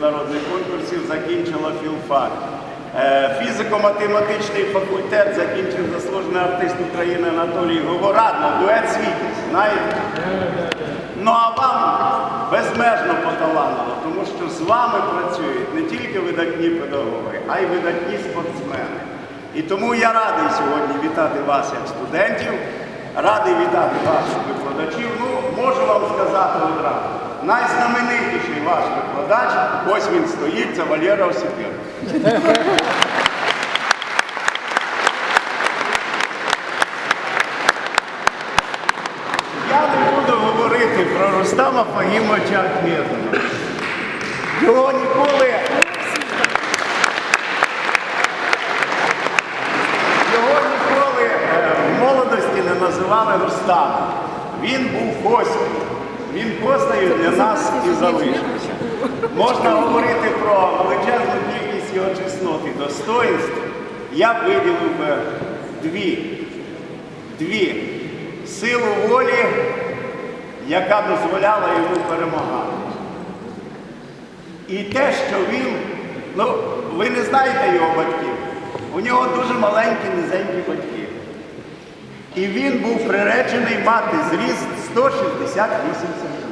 міжнародних конкурсів, закінчила філфак. Е, Фізико-математичний факультет закінчив заслужений артист України Анатолій Говорадно, дует світість, знаєте? Ну а вам безмежно поталанило, тому що з вами працюють не тільки видатні педагоги, а й видатні спортсмени. І тому я радий сьогодні вітати вас як студентів, радий вітати ваших викладачів. Ну, можу вам сказати одразу. Найзнаменитіший ваш викладач, ось він стоїть, це Валера Осипенко. Я не буду говорити про Рустама Фагімовича Ахметова. Його ніколи. Е, називали Рустамом. Він був Костю. Він Костею для нас і залишився. Можна говорити про величезну кількість його чеснот і достоїнств. Я виділив би дві. Дві. Силу волі, яка дозволяла йому перемагати. І те, що він, ну, ви не знаєте його батьків, у нього дуже маленькі, низенькі батьки. І він був приречений мати зріст 168 см.